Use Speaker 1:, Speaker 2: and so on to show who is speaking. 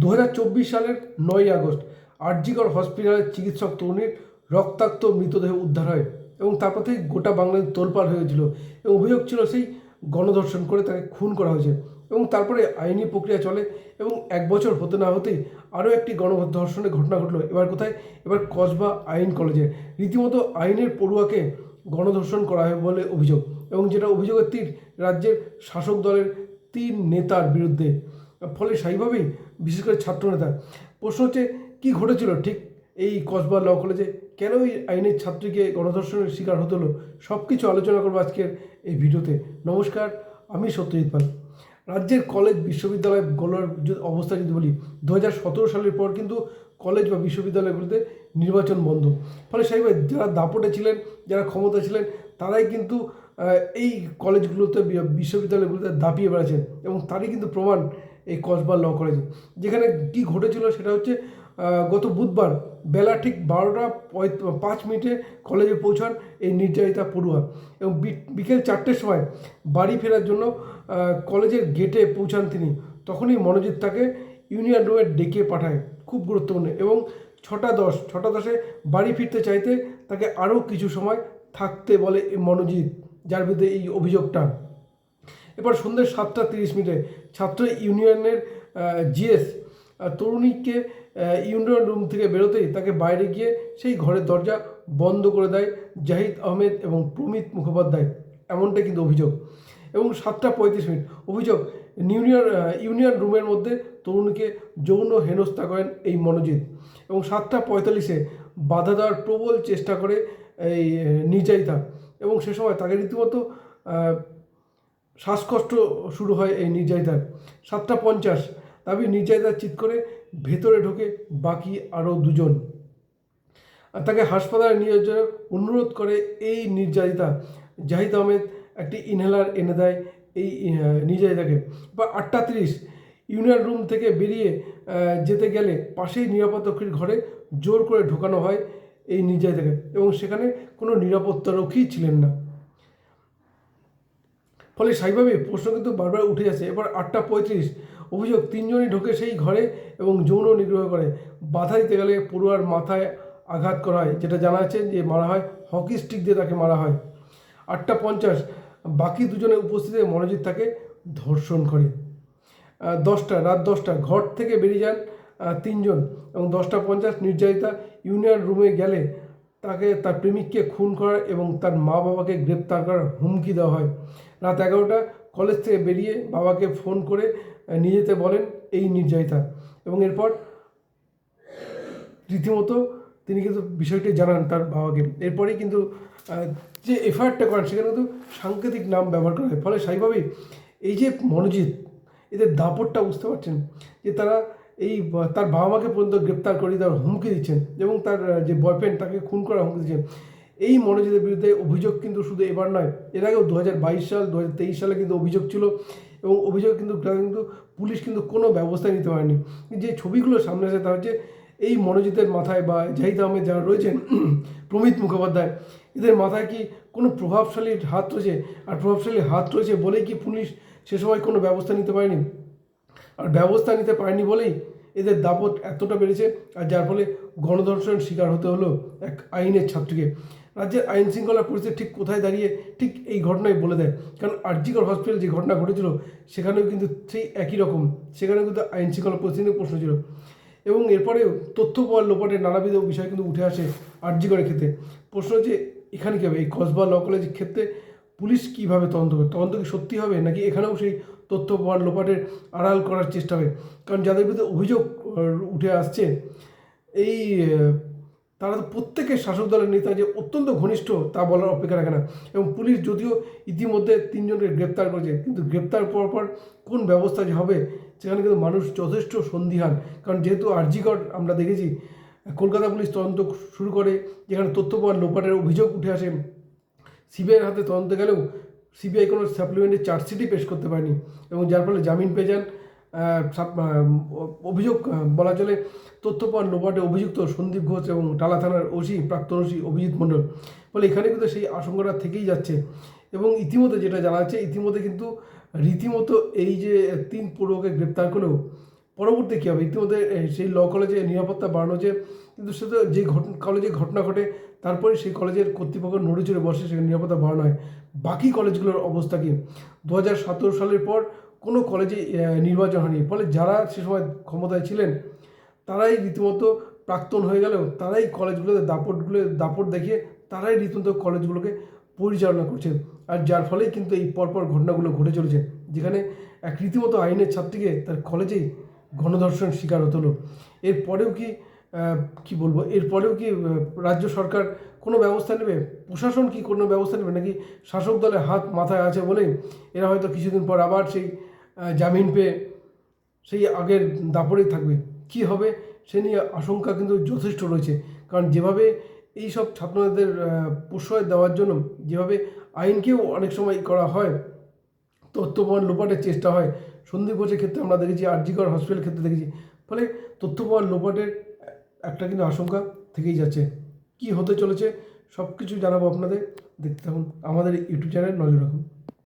Speaker 1: দু হাজার চব্বিশ সালের নয় আগস্ট আরজিকর হসপিটালের চিকিৎসক তরুণীর রক্তাক্ত মৃতদেহ উদ্ধার হয় এবং তারপর থেকে গোটা বাংলাদেশ তোলপাড় হয়েছিল এবং অভিযোগ ছিল সেই গণধর্ষণ করে তাকে খুন করা হয়েছে এবং তারপরে আইনি প্রক্রিয়া চলে এবং এক বছর হতে না হতেই আরও একটি গণধর্ষণের ঘটনা ঘটলো। এবার কোথায়? এবার কসবা আইন কলেজে। রীতিমতো আইনের পড়ুয়াকে গণধর্ষণ করা হয় বলে অভিযোগ এবং যেটা অভিযোগের তীর রাজ্যের শাসক দলের তিন নেতার বিরুদ্ধে। ফলে সেইভাবেই বিশেষ করে ছাত্রনেতা। প্রশ্ন হচ্ছে, কী ঘটেছিল? ঠিক এই কসবা ল কলেজে কেন এই আইনের ছাত্রীকে গণধর্ষণের শিকার হতে হলো? সব কিছু আলোচনা করব আজকের এই ভিডিওতে। নমস্কার, আমি সত্যজিৎ পাল। রাজ্যের কলেজ বিশ্ববিদ্যালয়গুলোর যদি অবস্থা যদি বলি দু হাজার সতেরো সালের পর কিন্তু কলেজ বা বিশ্ববিদ্যালয়গুলোতে নির্বাচন বন্ধ। ফলে সেইভাবে যারা দাপটে ছিলেন, যারা ক্ষমতা ছিলেন, তারাই কিন্তু এই কলেজগুলোতে বিশ্ববিদ্যালয়গুলোতে দাপিয়ে বেড়াচ্ছেন। এবং তারই কিন্তু প্রমাণ এই কসবা ল কলেজে যেখানে কি ঘটেছিল সেটা হচ্ছে গত বুধবার বেলা ঠিক বারোটা পাঁচ মিনিটে কলেজে পৌঁছান এই নির্যাতিতা পড়ুয়া এবং বিকেল চারটের সময় বাড়ি ফেরার জন্য কলেজের গেটে পৌঁছান তিনি। তখনই মনোজিৎ তাকে ইউনিয়ন রুমে ডেকে পাঠায় খুব গুরুত্বপূর্ণ এবং ছটা দশ, ছটা দশে বাড়ি ফিরতে চাইতে তাকে আরও কিছু সময় থাকতে বলে মনোজিৎ, যার বিরুদ্ধে এই অভিযোগটা। এবার সন্ধ্যে সাতটা তিরিশ মিনিটে ছাত্র ইউনিয়নের জিএস তরুণীকে ইউনিয়ন রুম থেকে বেরোতেই তাকে বাইরে গিয়ে সেই ঘরের দরজা বন্ধ করে দেয় জাহিদ আহমেদ এবং প্রমিত মুখোপাধ্যায়। এমনটাই কিন্তু অভিযোগ। এবং সাতটা পঁয়ত্রিশ মিনিট অভিযোগ ইউনিয়ন ইউনিয়ন রুমের মধ্যে তরুণীকে যৌন হেনস্থা করেন এই মনোজিৎ। এবং সাতটা পঁয়তাল্লিশে বাধা দেওয়ার প্রবল চেষ্টা করে এই নির্যাতিতা। এবং সে সময় তাকে রীতিমতো শ্বাসকষ্ট শুরু হয় এই নির্যাতিতার। সাতটা পঞ্চাশ। দাবি নির্যাতিতা চিৎ করে ভেতরে ঢোকে বাকি আরও দুজন। তাকে হাসপাতালে নিয়ে যাওয়ার অনুরোধ করে এই নির্যাতিতা। জাহিদ আহমেদ একটি ইনহেলার এনে দেয় এই নির্যাতিতাকে। বা আটটা তিরিশ। ইউনিয়ন রুম থেকে বেরিয়ে যেতে গেলে পাশেই নিরাপত্তারক্ষীর ঘরে জোর করে ঢোকানো হয় এই নির্যাতিতাকে। এবং সেখানে কোনো নিরাপত্তারক্ষী ছিলেন না। ফলে স্বাভাবিকভাবে প্রশ্ন কিন্তু বারবার উঠে যাচ্ছে এবার আটটা পঁয়ত্রিশ। অভিযোগ, তিনজনই ঢোকে সেই ঘরে এবং যৌন নিগ্রহ করে। বাধা দিতে গেলে পড়ুয়ার মাথায় আঘাত করা হয়, যেটা জানা যাচ্ছে যে মারা হয় হকি স্টিক দিয়ে তাকে মারা হয়। আটটা পঞ্চাশ। বাকি দুজনের উপস্থিতিতে মনোজিৎ তাকে ধর্ষণ করে। দশটা, রাত দশটা। ঘর থেকে বেরিয়ে যান তিনজন এবং দশটা পঞ্চাশ। নির্যাতিতা ইউনিয়ন রুমে গেলে তাকে তার প্রেমিককে খুন করার এবং তার মা বাবাকে গ্রেপ্তার করার হুমকি দেওয়া হয়। রাত এগারোটা কলেজ থেকে বেরিয়ে বাবাকে ফোন করে নিয়ে যেতে বলেন এই নির্যাতিতা। এবং এরপর রীতিমতো তিনি কিন্তু বিষয়টি জানান তার বাবাকে। এরপরেই কিন্তু যে এফআইআরটা করেন, সেখানে কিন্তু সাংকেতিক নাম ব্যবহার করা হয়। ফলে স্বাভাবিকভাবেই এই যে মনোজিৎ, এদের দাপটটা বুঝতে পারছেন যে তারা এই তার বাবা মাকে পর্যন্ত গ্রেপ্তার করে তার হুমকি দিচ্ছেন এবং তার যে বয়ফ্রেন্ড তাকে খুন করার হুমকি দিচ্ছেন। এই মনোজিতের বিরুদ্ধে অভিযোগ কিন্তু শুধু এবার নয়, এর আগেও দু হাজার বাইশ সাল দু হাজার তেইশ সালে কিন্তু অভিযোগ ছিল এবং অভিযোগ কিন্তু কিন্তু পুলিশ কিন্তু কোনো ব্যবস্থা নিতে পারেনি। যে ছবিগুলো সামনে আসে তা হচ্ছে এই মনোজিতের মাথায় বা জাহিদ আহমেদ যারা রয়েছেন, প্রমিত মুখোপাধ্যায়, এদের মাথায় কি কোনো প্রভাবশালীর হাত রয়েছে? আর প্রভাবশালী হাত রয়েছে বলেই কি পুলিশ সে সময় কোনো ব্যবস্থা নিতে পারেনি? আর ব্যবস্থা নিতে পারেনি বলেই এদের দাপট এতটা বেড়েছে, আর যার ফলে গণধর্ষণ শিকার হতে হলো এক আইনের ছাত্রীকে। রাজ্যের আইন শৃঙ্খলা পরিস্থিতি ঠিক কোথায় দাঁড়িয়ে ঠিক এই ঘটনাই বলে দেয়। কারণ আরজিকর হসপিটাল যে ঘটনা ঘটেছিল, সেখানেও কিন্তু সেই একই রকম, সেখানেও কিন্তু আইন শৃঙ্খলা পরিস্থিতি প্রশ্ন ছিল। এবং এরপরেও তথ্য পাওয়ার লোপাটের নানাবিধ বিষয় কিন্তু উঠে আসে আরজিকরের ক্ষেত্রে। প্রশ্ন হচ্ছে, এখানে কী হবে? এই কসবা ল কলেজের ক্ষেত্রে পুলিশ কীভাবে তদন্ত করবে তদন্ত কি সত্যি হবে? নাকি এখানেও সেই তথ্য লোপাটের আড়াল করার চেষ্টা হবে। কারণ যাদের বিরুদ্ধে অভিযোগ উঠে আসছে, এই তারা তো প্রত্যেকের শাসক দলের নেতা যে অত্যন্ত ঘনিষ্ঠ, তা বলার অপেক্ষা রাখে না। এবং পুলিশ যদিও ইতিমধ্যে তিনজনকে গ্রেপ্তার করেছে, কিন্তু গ্রেপ্তার পর পর কোন ব্যবস্থা যে হবে, সেখানে কিন্তু মানুষ যথেষ্ট সন্দিহান। কারণ যেহেতু আরজিকর আমরা দেখেছি, কলকাতা পুলিশ তদন্ত শুরু করে, যেখানে তথ্য প্রমাণ লোপাটের অভিযোগ উঠে আসে, সিবিআইয়ের হাতে তদন্ত গেলেও সিবিআই কোনো সাপ্লিমেন্টারি চার্জশিটই পেশ করতে পারেনি এবং যার ফলে জামিন পেয়ে যান অভিযোগ বলা চলে তথ্য পাওয়ার লোপাটে অভিযুক্ত সন্দীপ ঘোষ এবং টালা থানার ওসি, প্রাক্তন ওসি অভিজিৎ মণ্ডল। ফলে এখানে কিন্তু সেই আশঙ্কাটা থেকেই যাচ্ছে এবং ইতিমধ্যে যেটা জানা যাচ্ছে, ইতিমধ্যে কিন্তু রীতিমতো এই যে তিন পড়ুয়াকে গ্রেপ্তার করেও পরবর্তী কী হবে? ইতিমধ্যে সেই ল কলেজে নিরাপত্তা বাড়ানো যে, কিন্তু সে তো যে ঘটনা কলেজে ঘটনা ঘটে তারপরে সেই কলেজের কর্তৃপক্ষ নড়ে চড়ে বসে সেখানে নিরাপত্তা বাড়ানো হয় বাকি কলেজগুলোর অবস্থা কী? দু হাজার সতেরো সালের পর কোনো কলেজে নির্বাচন হয়নি। ফলে যারা সে সময় ক্ষমতায় ছিলেন, তারাই রীতিমতো প্রাক্তন হয়ে গেলেও তারাই কলেজগুলোতে দাপটগুলো, দাপট দেখিয়ে তারাই রীতিমতো কলেজগুলোকে পরিচালনা করছে আর যার ফলেই কিন্তু এই পরপর ঘটনাগুলো ঘটে চলেছে, যেখানে এক রীতিমতো আইনের ছাত্রীকে তার কলেজেই গণধর্ষণ শিকার হতে হলো। এরপরেও কি কি বলব, এরপরেও কি রাজ্য সরকার কোনো ব্যবস্থা নেবে? প্রশাসন কি কোনো ব্যবস্থা নেবে? নাকি শাসক দলের হাত মাথায় আছে বলেই এরা হয়তো কিছুদিন পর আবার সেই জামিন পেয়ে সেই আগের দাপড়েই থাকবে? কি হবে সে নিয়ে আশঙ্কা কিন্তু যথেষ্ট রয়েছে। কারণ যেভাবে এই সব ছাত্রদের প্রশ্রয় দেওয়ার জন্য, যেভাবে আইনকেও অনেক সময় করা হয় তথ্য প্রমাণ লোপাটের চেষ্টা হয়, সন্দীপ ঘোষের ক্ষেত্রে আমরা দেখেছি আরজিকর হসপিটাল ক্ষেত্রে দেখেছি, ফলে তথ্য প্রমাণ লোপাটের একটা কিন্তু আশঙ্কা থেকেই যাচ্ছে। কি হতে চলেছে সব কিছু জানাব আপনাদের। দেখতে থাকুন আমাদের ইউটিউব চ্যানেল নজর রাখুন।